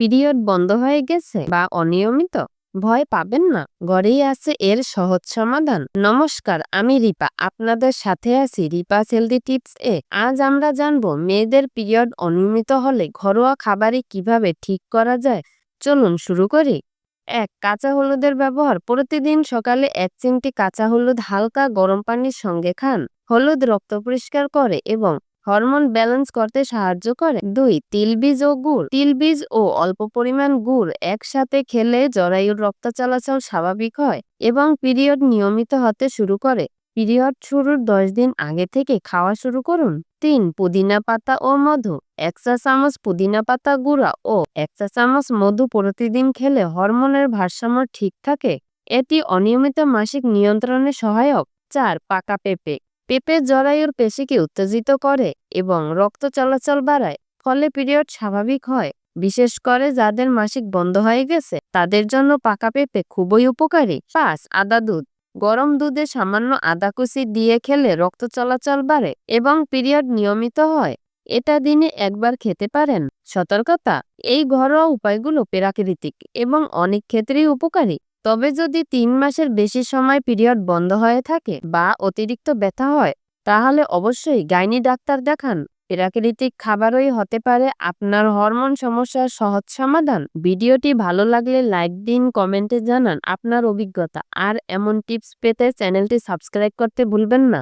Period বন্ধ হয়ে গেছে বা অনিয়মিত, ভয় পাবেন না। গড়েই আছে এর সহজ সমাধান। নমস্কার, আমি রিপা। আপনাদের সাথে আছি রিপা হেলদি টিপস এ। আজ আমরা জানব মেয়েদের পিরিয়ড অনিয়মিত হলে ঘরোয়া খাবারে কীভাবে ঠিক করা যায়। চলুন শুরু করি। এক, কাঁচা হলুদের ব্যবহার। প্রতিদিন সকালে এক চিমটি কাঁচা হলুদ হালকা গরম পানির সঙ্গে খান। হলুদ রক্ত পরিষ্কার করে এবং হরমোন ব্যালেন্স করতে সাহায্য করে। দুই, তিলবীজ ও গুড়। তিলবীজ ও অল্প পরিমাণ গুড় একসাথে খেলে জরায়ুর রক্ত চলাচল স্বাভাবিক হয় এবং পিরিয়ড নিয়মিত হতে শুরু করে। পিরিয়ড শুরুর দশ দিন আগে থেকে খাওয়া শুরু করুন। তিন, পুদিনা পাতা ও মধু। এক চা চামচ পুদিনা পাতা গুঁড়া ও এক চা চামচ মধু প্রতিদিন খেলে হরমোনের ভারসাম্য ঠিক থাকে। এটি অনিয়মিত মাসিক নিয়ন্ত্রণে সহায়ক। চার, পাকা পেঁপে। পেঁপে জরায়ুর পেশিকে উত্তেজিত করে এবং রক্ত চলাচল বাড়ায়, ফলে পিরিয়ড স্বাভাবিক হয়, বিশেষ করে যাদের মাসিক বন্ধ হয়ে গেছে। তাদের জন্য পাকা পেঁপে খুবই উপকারী। পাঁচ, আদা দুধ। গরম দুধে সামান্য আদা কুচি দিয়ে খেলে রক্ত চলাচল বাড়ে এবং পিরিয়ড নিয়মিত হয়। এটা দিনে একবার খেতে পারেন। সতর্কতা। এই ঘরোয়া উপায়গুলো প্রাকৃতিক এবং অনেক ক্ষেত্রেই উপকারী। তবে যদি তিন মাসের বেশি সময় পিরিয়ড বন্ধ হয়ে থাকে বা অতিরিক্ত ব্যথা হয়, তাহলে অবশ্যই গাইনি ডাক্তার দেখান। প্রাকৃতিক খাবারই হতে পারে আপনার হরমোন সমস্যার সহজ সমাধান। ভিডিওটি ভালো লাগলে লাইক দিন, কমেন্টে জানান আপনার অভিজ্ঞতা। আর এমন টিপস পেতে চ্যানেলটি সাবস্ক্রাইব করতে ভুলবেন না।